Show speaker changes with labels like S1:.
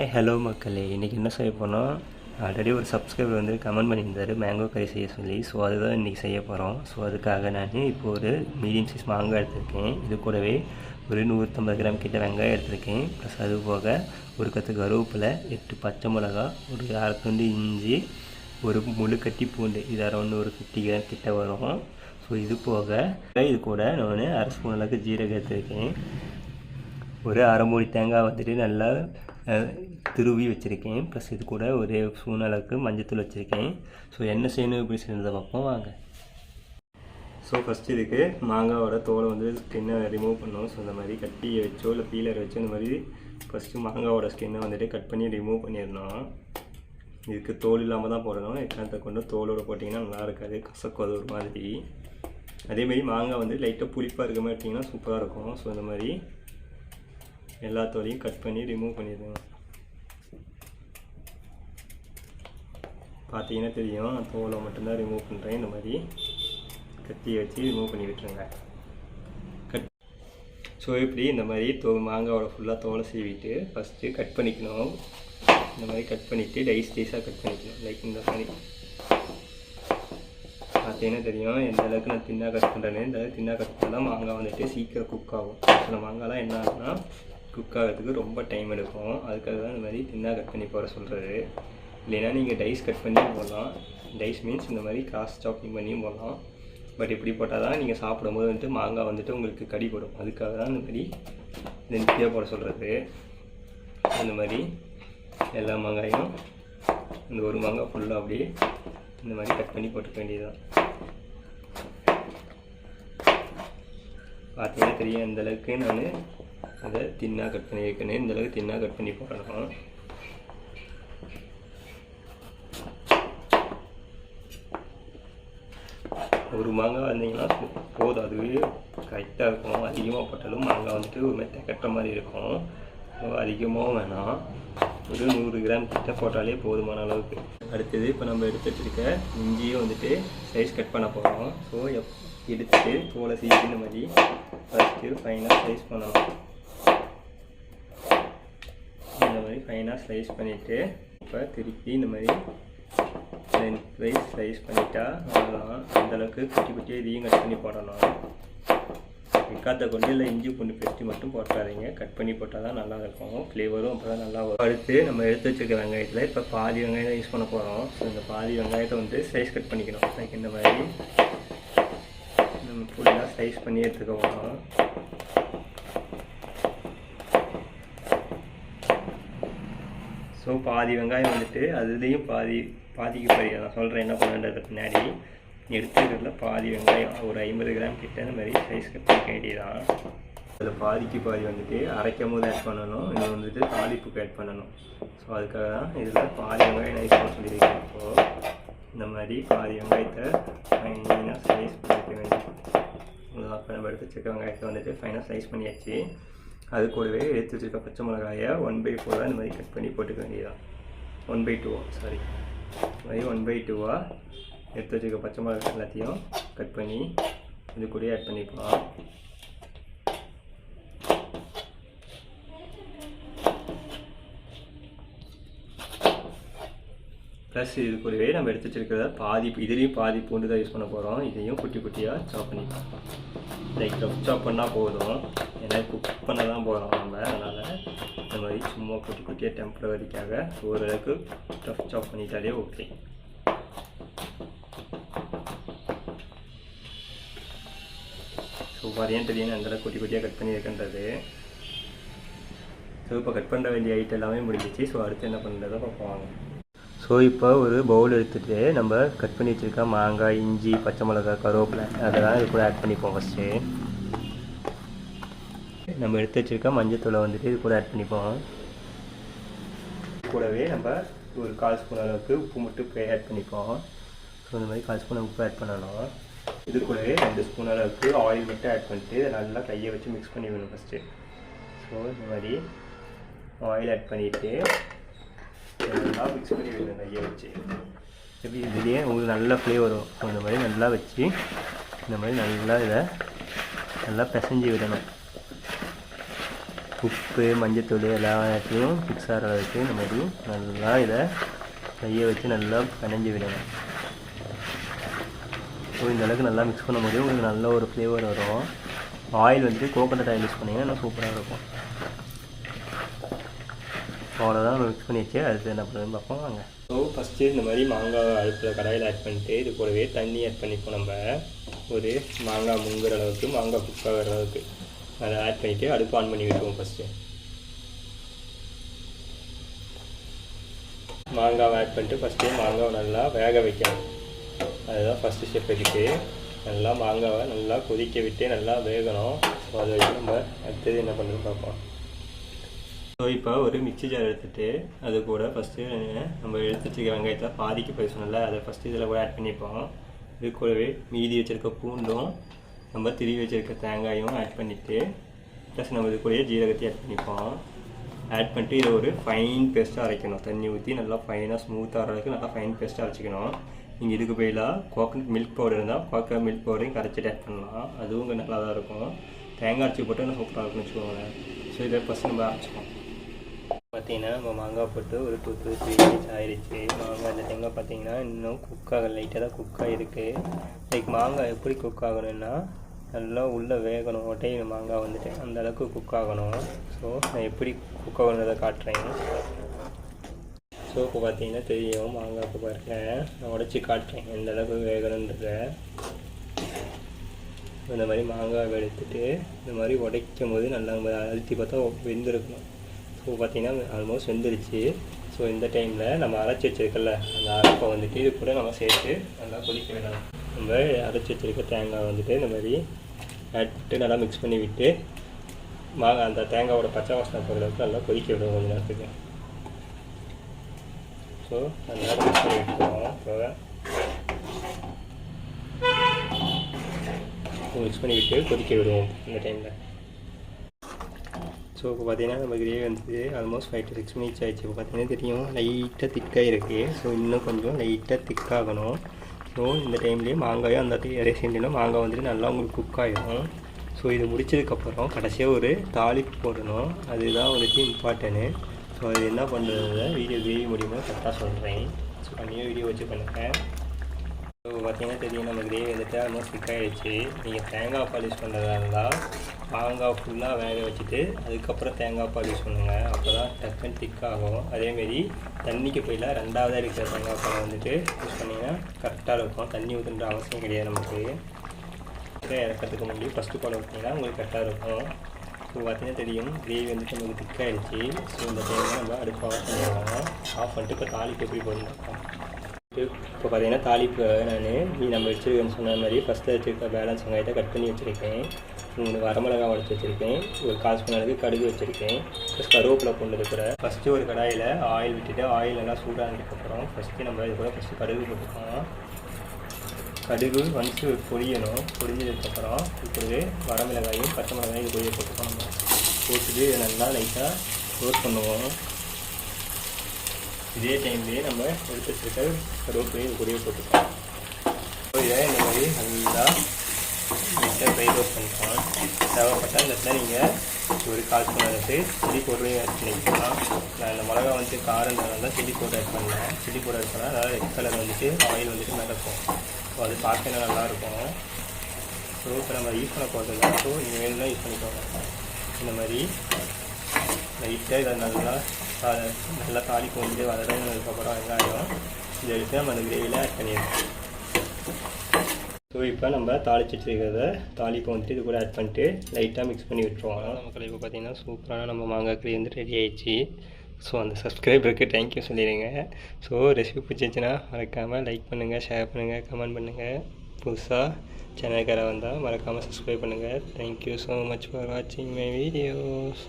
S1: Hi hello மக்களே. இன்றைக்கி என்ன செய்ய போனோம் ஆல்ரெடி ஒரு சப்ஸ்கிரைபர் வந்து கமெண்ட் பண்ணியிருந்தாரு. மேங்கோ கறி செய்ய சொல்லி. ஸோ அதுதான் இன்றைக்கி செய்ய போகிறோம் ஸோ அதுக்காக நான் இப்போ ஒரு மீடியம் சைஸ் மாங்காய் எடுத்திருக்கேன். இது கூடவே ஒரு நூற்றம்பது கிராம் கிட்ட வெங்காயம் எடுத்திருக்கேன். ப்ளஸ் அது போக ஒரு கற்று கருவேப்பிலை எட்டு பச்சை மிளகா ஒரு அரை துண்டு இஞ்சி ஒரு முழு கட்டி பூண்டு. இது அரௌண்ட் ஒரு ஃபிஃப்டி கிராம் கிட்ட வரும். ஸோ இது போக இது கூட நான் அரை ஸ்பூன் அளவுக்கு ஜீரகம் எடுத்திருக்கேன். ஒரு அரை மூடி தேங்காய் வந்துட்டு நல்லா திருவி வச்சுருக்கேன். ப்ளஸ் இது கூட ஒரு ஸ்பூன் அளவுக்கு மஞ்சத்தூள் வச்சுருக்கேன். ஸோ என்ன செய்யணும் இப்படி செய்யறதை பார்ப்போம். வாங்க. ஸோ ஃபஸ்ட்டு இதுக்கு மாங்காவோட தோலை வந்து ஸ்கின்னை ரிமூவ் பண்ணோம் ஸோ இந்த மாதிரி கட்டியை வச்சோ இல்லை பீலர் வச்சோ இந்த மாதிரி ஃபஸ்ட்டு மாங்காவோட ஸ்கின்னை வந்துட்டு கட் பண்ணி ரிமூவ் பண்ணிடணும். இதுக்கு தோல் இல்லாமல் தான் போடணும். எக்காரணத்தை கொண்டு தோலோடு போட்டிங்கன்னா நல்லா இருக்காது. கசக்கும் அது ஒரு மாதிரி. அதேமாரி மாங்காய் வந்து லைட்டாக புளிப்பாக இருக்க மாதிரி எடுத்திங்கன்னா சூப்பராக இருக்கும். ஸோ இந்த மாதிரி எல்லா தோலையும் கட் பண்ணி ரிமூவ் பண்ணிடுங்க பார்த்தீங்கன்னா தெரியும்? தோலை மட்டும்தான் ரிமூவ் பண்ணுறேன் இந்த மாதிரி கத்தியை வச்சு ரிமூவ் பண்ணி விட்டுருங்க. கட் ஸோ இப்படி இந்த மாதிரி தோ மாங்காவோட ஃபுல்லாக தோலை சீவிட்டு ஃபஸ்ட்டு கட் பண்ணிக்கணும். இந்த மாதிரி கட் பண்ணிவிட்டு டைஸ் டைஸாக கட் பண்ணிக்கணும். லைக் இந்த மாதிரி. பார்த்தீங்கன்னா தெரியும்? எந்த அளவுக்கு நான் தின்னாக கட் பண்ணுறேன்னு இந்த தின்னா தின்னாக கட் பண்ணால் மாங்காய் வந்துட்டு சீக்கிரம் குக் ஆகும். சில மாங்காய்லாம் என்ன ஆகுதுன்னா குக் ஆகிறதுக்கு ரொம்ப டைம் எடுக்கும். அதுக்காக தான் இந்த மாதிரி தின்னாக கட் பண்ணி போகிற சொல்கிறது இல்லைன்னா நீங்கள் டைஸ் கட் பண்ணியும் போடலாம். டைஸ் மீன்ஸ் இந்த மாதிரி கிராஸ் சாப்பிங் பண்ணியும் போடலாம். பட் இப்படி போட்டால் தான் நீங்கள் சாப்பிடும்போது வந்துட்டு மாங்காய் வந்துட்டு உங்களுக்கு கடிப்படும் அதுக்காக தான் இந்த மாதிரி லென்த்தியாக போட சொல்கிறது அந்த மாதிரி எல்லா மாங்காயும் இந்த ஒரு மாங்காய் ஃபுல்லாக அப்படியே இந்த மாதிரி கட் பண்ணி போட்டுக்க வேண்டியதுதான். பார்த்தீங்கன்னா தெரியும் அந்தளவுக்கு நான் அதை தின்னாக கட் பண்ணி இந்த அளவுக்கு தின்னாக கட் பண்ணி போடணும். ஒரு மாங்காய் வந்தீங்கன்னா போதும். அதுவே கரெக்டாக இருக்கும். அதிகமாக போட்டாலும் மாங்காய் வந்துட்டு ஒரு மாதிரி கட்டுற மாதிரி இருக்கும். அதிகமாகவும் வேணாம். ஒரு நூறு கிராம் கிட்ட போட்டாலே போதுமான அளவுக்கு. அடுத்தது இப்போ நம்ம எடுத்து வச்சுருக்க இஞ்சியும் வந்துட்டு சைஸ் கட் பண்ண போகிறோம் ஸோ எப் எடுத்துட்டு தோலை சீவி இந்த மாதிரி ஃபஸ்ட்டு ஃபைனாக ஸ்லைஸ் பண்ணணும். இந்த மாதிரி ஃபைனாக ஸ்லைஸ் பண்ணிவிட்டு இப்போ திருப்பி இந்த மாதிரி லென்த் வைஸ் சைஸ் பண்ணிட்டா அவ்வளோதான் அந்தளவுக்கு குட்டி குட்டியாக இதையும் கட் பண்ணி போடணும். வெக்காத்த கொண்டு இல்லை இஞ்சி பூண்டு பேஸ்ட்டு மட்டும் போட்டாதீங்க கட் பண்ணி போட்டால் தான் நல்லா இருக்கும். ஃப்ளேவரும் அப்போ தான் நல்லா வரும். அடுத்து நம்ம எடுத்து வச்சுருக்க வெங்காயத்தில் இப்போ பாதி வெங்காயம் யூஸ் பண்ண போகிறோம் ஸோ இந்த பாதி வெங்காயத்தை வந்து சைஸ் கட் பண்ணிக்கணும். லைக் இந்த மாதிரி. நம்ம ஃபுல்லாக சைஸ் பண்ணி எடுத்துக்க போகிறோம் ஸோ பாதி வெங்காயம் வந்துட்டு அதுலேயும் பாதி பாதிக்கு பாதி நான் சொல்கிறேன் என்ன பண்ணுன்றது பின்னாடி எடுத்துக்கிறதுல பாதி வெங்காயம் ஒரு ஐம்பது கிராம் கிட்ட இந்த மாதிரி சைஸ் கட் பண்ணிக்க வேண்டியதான் அதில் பாதிக்கு பாதி வந்துட்டு அரைக்கும் போது ஆட் பண்ணணும். இன்னும் வந்துட்டு தாளிப்புக்கு ஆட் பண்ணணும். ஸோ அதுக்காக தான் இதில் பாதி வெங்காயம் நைஸ் பண்ண சொல்லியிருக்கேன். இப்போது இந்த மாதிரி பாதி வெங்காயத்தை ஃபைனாக சைஸ் பண்ணிக்க வேண்டியது. அப்போ நம்ம எடுத்து வெங்காயத்தை வந்துட்டு ஃபைனாக சைஸ் பண்ணியாச்சு. அது கூடவே எடுத்து வச்சிருக்க பச்சை மிளகாயை ஒன் பை ஃபோராக இந்த மாதிரி கட் பண்ணி போட்டுக்க வேண்டியதான் ஒன் பை டூவா சாரி இந்த மாதிரி ஒன் பை டூவாக எடுத்து வச்சிருக்க பச்சை மிளகாய் எல்லாத்தையும் கட் பண்ணி இது கூடயே ஆட் பண்ணிக்கலாம். ப்ளஸ் இது கூடவே நம்ம எடுத்து வச்சிருக்கிறத பாதி இதுலேயும் பாதி பூண்டு தான் யூஸ் பண்ண போகிறோம் இதையும் குட்டி குட்டியாக சாப் பண்ணிக்கலாம் லைக் ரஃப் சாப் பண்ணால் போதும். ஏன்னா குக் பண்ண தான் போகிறோம் நம்ம. அதனால் இந்த மாதிரி சும்மா குட்டி குட்டியாக டெம்பரவரிக்காக ஓரளவுக்கு டஃப் சாப் பண்ணிட்டாலே ஓகே ஸோ வரையும் தெரியும் அந்தளவுக்கு குட்டி குட்டியாக கட் பண்ணியிருக்கின்றது. ஸோ இப்போ கட் பண்ண வேண்டிய ஐட்டம் எல்லாமே முடிஞ்சிச்சு. ஸோ அடுத்து என்ன பண்ணுறதை பார்ப்போம் ஸோ இப்போ ஒரு பவுல் எடுத்துகிட்டு நம்ம கட் பண்ணி வச்சுருக்க மாங்காய் இஞ்சி பச்சை மிளகாய் கருவேப்பிலை அதெல்லாம் இது கூட ஆட் பண்ணிப்போம் ஃபஸ்ட்டு நம்ம எடுத்து வச்சுருக்க மஞ்சத்தூளை வந்துட்டு இது கூட ஆட் பண்ணிப்போம். கூடவே நம்ம ஒரு கால் ஸ்பூன் அளவுக்கு உப்பு மட்டும் ஆட் பண்ணிப்போம். ஸோ இந்த மாதிரி கால் ஸ்பூன் உப்பு ஆட் பண்ணணும். இது கூடவே ரெண்டு ஸ்பூன் அளவுக்கு ஆயில் மட்டும் ஆட் பண்ணிட்டு இதை நல்லா கையை வச்சு மிக்ஸ் பண்ணி வேணும் ஃபஸ்ட்டு ஸோ இந்த மாதிரி ஆயில் ஆட் பண்ணிவிட்டு நல்லா மிக்ஸ் பண்ணி விடுங்க நெய்யை வச்சு. எப்படி இதுலேயே உங்களுக்கு நல்ல ஃப்ளேவர் வரும். இந்த மாதிரி நல்லா வச்சு இந்த மாதிரி நல்லா இதை நல்லா பிசைஞ்சு விடணும். உப்பு மஞ்சத்தூள் எல்லாத்தையும் மிக்ஸ் ஆகிற அளவுக்கு இந்த மாதிரி நல்லா இதை கையை வச்சு நல்லா பிணைஞ்சு விடணும். ஸோ இந்த அளவுக்கு நல்லா மிக்ஸ் பண்ணும்போது உங்களுக்கு நல்ல ஒரு ஃப்ளேவர் வரும். ஆயில் வந்து கோகோனட் ஆயில் யூஸ் பண்ணிங்கன்னா சூப்பராக இருக்கும். அவ்வளோதான் நம்ம மிக்ஸ் பண்ணி வச்சு அடுத்து என்ன பண்ணுறதுன்னு பார்ப்போம். வாங்க. ஸோ ஃபஸ்ட்டு இந்த மாதிரி மாங்காய் அடுப்பில் கடாயில் ஆட் பண்ணிட்டு இது கூடவே தண்ணி ஆட் பண்ணிப்போம் நம்ம. ஒரு மாங்காய் முங்குற அளவுக்கு மாங்காய் குக் ஆகிற அளவுக்கு. அதை ஆட் பண்ணிவிட்டு அடுப்பு ஆன் பண்ணி விட்டுருவோம் ஃபஸ்ட்டு மாங்காவை ஆட் பண்ணிட்டு ஃபஸ்ட்டு மாங்காவை நல்லா வேக வைக்கணும். அதுதான் ஃபஸ்ட்டு ஸ்டெப் இருக்குது நல்லா மாங்காவை நல்லா கொதிக்க விட்டு நல்லா வேகணும். ஸோ அதை வச்சு நம்ம அடுத்தது என்ன பண்ணுறது பார்ப்போம். ஸோ இப்போ ஒரு மிக்ஸி ஜார் எடுத்துகிட்டு அது கூட ஃபஸ்ட்டு நம்ம எடுத்து வச்சுருக்க வெங்காயத்தை பாதிக்கு போய் சொன்னல அதை ஃபஸ்ட்டு இதில் கூட ஆட் பண்ணிப்போம். இது கூடவே மீதி வச்சுருக்க பூண்டும் நம்ம திருவி வச்சுருக்க தேங்காயும் ஆட் பண்ணிவிட்டு ப்ளஸ் நம்ம இது கூடயே ஜீரகத்தையும் ஆட் பண்ணிப்போம். ஆட் பண்ணிட்டு இதை ஒரு ஃபைன் பேஸ்ட்டாக அரைக்கணும். தண்ணி ஊற்றி நல்லா ஃபைனாக ஸ்மூத்தாக அளவுக்கு நல்லா ஃபைன் பேஸ்ட்டாக அரைச்சிக்கணும். நீங்கள் இதுக்கு பதிலாக கோகனட் மில்க் பவுடர் இருந்தால் கோகனட் மில்க் பவுடரையும் கரைச்சிட்டு ஆட் பண்ணலாம். அதுவும் இங்கே நல்லா தான் இருக்கும். தேங்காய் அரைச்சி போட்டு இன்னும் சூப்பராக இருக்கும்னு வச்சுக்கோங்களேன். ஸோ இதை ஃபஸ்ட் நம்ம அரைச்சிக்கோம் பார்த்தீங்கன்னா நம்ம மாங்காய் போட்டு ஒரு டூ டூ த்ரீ டேஸ் ஆயிடுச்சு மாங்காய் அந்த தேங்காய் பார்த்தீங்கன்னா இன்னும் குக் ஆக லைட்டாக தான் குக் ஆகிருக்கு லைக் மாங்காய் எப்படி குக் ஆகணும்னா நல்லா உள்ளே வேகணும். ஒட்டையின மாங்காய் வந்துட்டு அந்த அளவுக்கு குக் ஆகணும். ஸோ நான் எப்படி குக் ஆகணுன்றதை காட்டுறேன். ஸோ இப்போ பார்த்தீங்கன்னா தெரியும் மாங்காய் இப்போ பாருங்கள் நான் உடச்சி காட்டுறேன் எந்த அளவுக்கு வேகணுன்றத. இந்த மாதிரி மாங்காய் எடுத்துட்டு இந்த மாதிரி உடைக்கும் போது நல்லா அழுத்தி பார்த்தா வெந்திருக்கணும் ஸோ பார்த்தீங்கன்னா ஆல்மோஸ்ட் வெந்துருச்சு. ஸோ இந்த டைமில் நம்ம அரைச்சி வச்சிருக்கல அந்த அரைப்பை வந்துட்டு இது கூட நம்ம சேர்த்து நல்லா கொதிக்க விடலாம் நம்ம அரைச்சி வச்சிருக்க தேங்காய் வந்துட்டு இந்த மாதிரி ஆட் நல்லா மிக்ஸ் பண்ணி விட்டு மா அந்த தேங்காயோட பச்சை வாசனை போகிற அளவுக்கு நல்லா கொதிக்க விடுவோம் கொஞ்ச நேரத்துக்கு. ஸோ நல்லா மிக்ஸ் பண்ணி விட்டுருவோம் இப்போ மிக்ஸ் பண்ணி விட்டு கொதிக்க விடுவோம் இந்த டைமில் ஸோ இப்போ பார்த்தீங்கன்னா நம்ம கிரேவி வந்து almost five to six minutes ஆயிடுச்சு. இப்போ பார்த்தீங்கன்னா தெரியும் லைட்டாக திக்காக இருக்குது ஸோ இன்னும் கொஞ்சம் லைட்டாக திக்காகணும் ஸோ இந்த டைம்லேயே மாங்காயும் அந்த ரேசியன்லாம் மாங்காய் வந்துட்டு நல்லா உங்களுக்கு குக் ஆகிடும் ஸோ இது முடிச்சதுக்கப்புறம் கடைசியாக ஒரு தாளிப்பு போடணும். அதுதான் வந்துட்டு இம்பார்ட்டனு ஸோ அது என்ன பண்ணுறது வீடியோ கிரேவி முடியுமோ கரெக்டாக சொல்கிறேன் ஸோ பண்ணியே வீடியோ வச்சு பண்ணுறேன் ஸோ பார்த்தீங்கன்னா தெரியும் நம்ம கிரேவி வந்துட்டு ஆல்மோஸ்ட் திக் ஆகிடுச்சு நீங்கள் தேங்காய் பாலிஷ் பண்ணுறதா இருந்தால் மாங்காய் ஃபுல்லாக வேக வச்சுட்டு அதுக்கப்புறம் தேங்காய் பால் யூஸ் பண்ணுங்கள் அப்போ தான் டக்குன்னு திக் ஆகும். அதேமாரி தண்ணிக்கு போயில ரெண்டாவதாக இருக்கிற தேங்காய் பால் வந்துட்டு யூஸ் பண்ணிங்கன்னா கரெக்டாக இருக்கும். தண்ணி ஊற்றுன்ற அவசியம் கிடையாது நமக்கு. இறக்கிறதுக்கு முன்னாடி ஃபஸ்ட்டு பால் ஊற்றிங்கன்னா உங்களுக்கு கரெக்டாக இருக்கும். இப்போ பார்த்தீங்கன்னா தெரியும் கிரேவி வந்துட்டு நமக்கு திக்காகிடுச்சு ஸோ இந்த டைமில் நம்ம அடுப்பு ஆஃப் பண்ணிடுவாங்க ஆஃப் பண்ணிட்டு இப்போ தாலிப்பு எப்படி போயிருந்தோம் இப்போ பார்த்தீங்கன்னா தாளிப்பு நான் நீ நம்ம வச்சுருக்கேன்னு சொன்ன மாதிரி ஃபஸ்ட்டு வச்சுருக்க பேலன்ஸ் வெங்காயத்தை கட் பண்ணி வச்சுருக்கேன். மூணு வரமிளகா உடச்சி வச்சுருக்கேன். ஒரு கால் ஸ்பூன் அளவுக்கு கடுகு வச்சுருக்கேன். ப்ளஸ் கருவேப்பிலை கொண்டு இருக்கிற ஃபஸ்ட்டு ஒரு கடாயில் ஆயில் விட்டுட்டு ஆயில் எல்லாம் சூடானதுக்கப்புறம் ஃபஸ்ட்டு நம்ம இது கூட ஃபஸ்ட்டு கடுகு போட்டுக்கோம் கடுகு வந்து பொரியணும். பொரிஞ்சதுக்கப்புறம் இப்போது வரமிளகாயும் பச்சை மிளகாயும் இது பொரிய போட்டுக்கணும் நம்ம. போட்டுட்டு இதை நல்லா லைட்டாக ரோஸ்ட் பண்ணுவோம். இதே டைம்லேயே நம்ம எடுத்து வச்சுருக்க கருவேப்பிலையும் இது பொரிய போட்டுக்கலாம். இதை இந்த மாதிரி நல்லா லைட்டாக ஃப்ரை ரோஸ்ட் பண்ணிக்கலாம் தேவைப்பட்டால் இந்த இடத்துல நீங்கள் ஒரு கால் ஸ்பூன் எடுத்து சில்லி பவுடரையும் ஆட் பண்ணிக்கலாம். நான் இந்த மிளகா வந்துட்டு காரன்றதுனால தான் சில்லி பவுடர் ஆட் பண்ணேன் சில்லி பவுடர் ஆட் பண்ணால் நல்லா ரெட் கலர் வந்துட்டு ஆயில் வந்துட்டு மிதக்கும் ஸோ அது பார்க்கவே நல்லாயிருக்கும் ஸோ இப்போ நம்ம யூஸ் பண்ண போகிறது தான் ஸோ நீங்கள் வேணும்னா யூஸ் பண்ணிக்கோங்க. இந்த மாதிரி லைட்டாக இதை நல்லா அஹ், நல்லா தாளிப்பு வந்து வதங்கினதுக்கப்புறம் வெங்காயம் இதை எடுத்து நம்ம அந்த கிரேவியில் ஆட் பண்ணிடுவோம் ஸோ இப்போ நம்ம தாளிச்சு வச்சுருக்கிறத தாளிப்பை வந்துட்டு இது கூட ஆட் பண்ணிட்டு லைட்டாக மிக்ஸ் பண்ணி விட்டுருவோம். நமக்கு இப்போ பார்த்தீங்கன்னா சூப்பரான நம்ம மாங்காய் கறி வந்து ரெடி ஆயிடுச்சு. ஸோ அந்த சப்ஸ்கிரைபருக்கு தேங்க்யூ சொல்லிடுங்க. ஸோ ரெசிபி பிடிச்சிச்சுன்னா மறக்காமல் லைக் பண்ணுங்கள் ஷேர் பண்ணுங்கள் கமெண்ட் பண்ணுங்கள் புதுசாக சேனல்கார வந்தால் மறக்காமல் சப்ஸ்கிரைப் பண்ணுங்கள் thank you so much for வாட்சிங் மை வீடியோஸ்